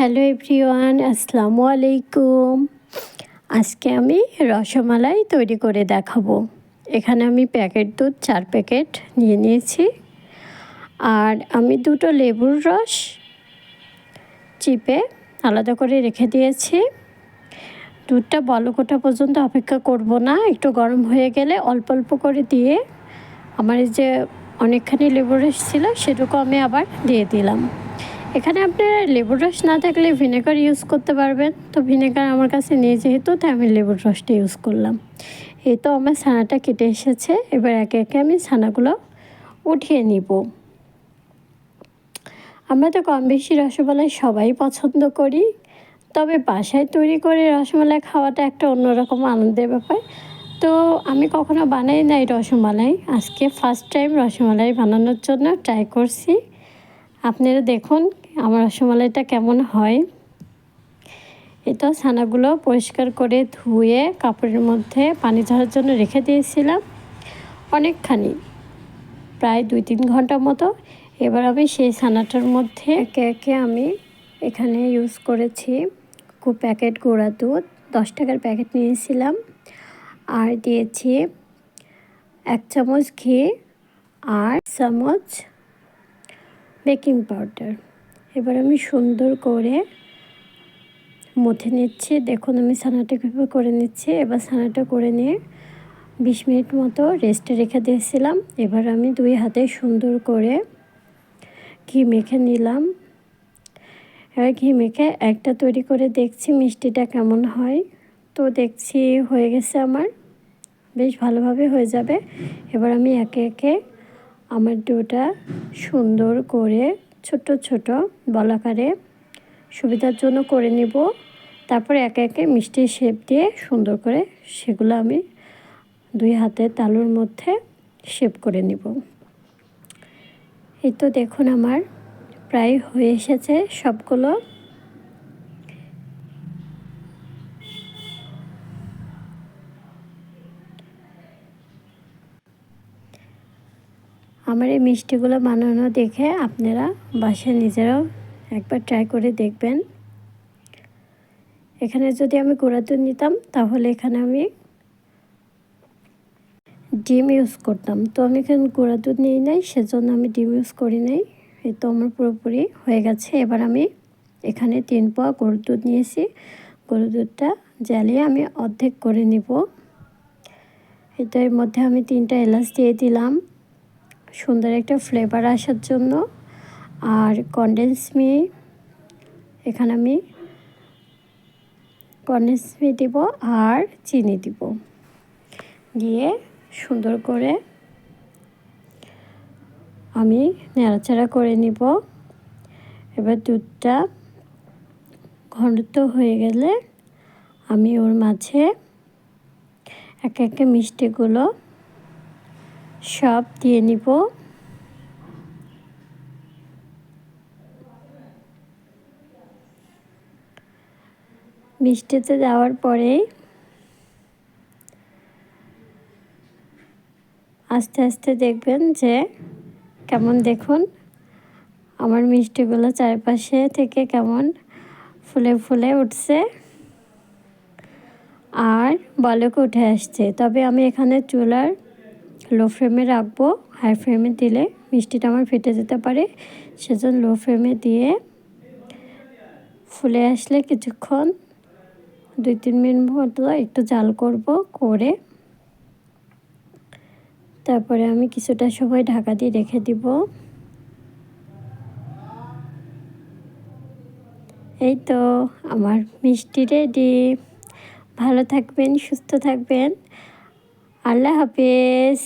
Hello everyone, আসসালামু আলাইকুম। আজকে আমি রসমালাই তৈরি করে দেখাবো। এখানে আমি প্যাকেট দুধ, চার প্যাকেট নিয়ে নিয়েছি। আর আমি দুটো লেবুর রস চিপে আলাদা করে রেখে দিয়েছি। দুধটা বলকোটা পর্যন্ত অপেক্ষা করব না, একটু গরম হয়ে গেলে অল্প অল্প করে দিয়ে আমার যে অনেকখানি লেবুর রস ছিল, সেটুকু আমি আবার দিয়ে দিলাম। এখানে আপনার লেবুর রস না থাকলে ভিনেগার ইউজ করতে পারবেন। তো ভিনেগার আমার কাছে নেই যেহেতু, তাই আমি লেবুর রসটা ইউজ করলাম। এই তো আমার ছানাটা কেটে এসেছে। এবার একে একে আমি ছানাগুলো উঠিয়ে নিব। আমরা তো কম বেশি রসমালাই সবাই পছন্দ করি। তবে বাসায় তৈরি করে রসমালাই খাওয়াটা একটা অন্যরকম আনন্দের ব্যাপার। তো আমি কখনো বানাই নাই রসমালাই। আজকে ফার্স্ট টাইম রসমালাই বানানোর জন্য ট্রাই করছি। আপনারা দেখুন আমার রসমালাইটা কেমন হয়। এটা ছানাগুলো পরিষ্কার করে ধুয়ে কাপড়ের মধ্যে পানি ধরার জন্য রেখে দিয়েছিলাম অনেকখানি, প্রায় দুই তিন ঘণ্টা মতো। এবার আমি সেই ছানাটার মধ্যে একে একে আমি এখানে ইউজ করেছি খুব প্যাকেট গুঁড়া দুধ, দশ টাকার প্যাকেট নিয়েছিলাম। আর দিয়েছি এক চামচ ঘি আর চামচ বেকিং পাউডার। এবার আমি সুন্দর করে মথে নিচ্ছি। দেখুন, আমি ছানাটা কীভাবে করে নিচ্ছি। এবার ছানাটা করে নিয়ে বিশ মিনিট মতো রেস্টে রেখে দিয়েছিলাম। এবার আমি দুই হাতে সুন্দর করে ঘি মেখে নিলাম। এবার ঘি মেখে একটা তৈরি করে দেখছি মিষ্টিটা কেমন হয়। তো দেখছি হয়ে গেছে আমার। বেশ ভালোভাবে হয়ে যাবে। এবার আমি একে একে আমার ডোটা সুন্দর করে ছোট ছোট বলাকারে সুবিধার জন্য করে নিব। তারপরে একে একে মিষ্টির শেপ দিয়ে সুন্দর করে সেগুলো আমি দুই হাতের তালুর মধ্যে শেপ করে নিব। এই তো দেখুন আমার প্রায় হয়ে এসেছে সবগুলো। আমার এই মিষ্টিগুলো বানানো দেখে আপনারা বাসায় নিজেরাও একবার ট্রাই করে দেখবেন। এখানে যদি আমি গুঁড়া দুধ নিতাম, তাহলে এখানে আমি ডিম ইউজ করতাম। তো আমি এখানে গুঁড়া দুধ নিই নাই, সেজন্য আমি ডিম ইউজ করি নাই। এই তো আমার পুরোপুরি হয়ে গেছে। এবার আমি এখানে তিন পোয়া গরুর দুধ নিয়েছি। গরুর দুধটা জ্বালিয়ে আমি অর্ধেক করে নিব। এটার মধ্যে আমি তিনটা এলাচ দিয়ে দিলাম। সুন্দর একটা ফ্লেভার আসার জন্য। আর কন্ডেন্স মি এখানে আমি কন্ডেন্স মি দিব আর চিনি দিব। দিয়ে সুন্দর করে আমি নেড়াচাড়া করে নিব। এবার দুধটা ঘনত্ব হয়ে গেলে আমি ওর মাঝে এক একে মিষ্টিগুলো সব দিয়ে নিব। মিষ্টিতে দেওয়ার পরেই আস্তে আস্তে দেখবেন যে কেমন দেখুন। আমার মিষ্টিগুলো চারপাশে থেকে কেমন ফুলে ফুলে উঠছে। আর বলক উঠে আসছে। তবে আমি এখানে চুলার লো ফ্লেমে রাখব হাই ফ্লেমে দিলে মিষ্টিটা আমার ফেটে যেতে পারে। সেজন্য লো ফ্লেমে দিয়ে ফুলে আসলে কিছুক্ষণ, দুই তিন মিনিট মতো একটু জাল করব, করে তারপরে আমি কিছুটা সময় ঢাকা দিয়ে রেখে দিব। এই তো আমার মিষ্টি রেডি ভালো থাকবেন, সুস্থ থাকবেন। আল্লাহ হাফেজ।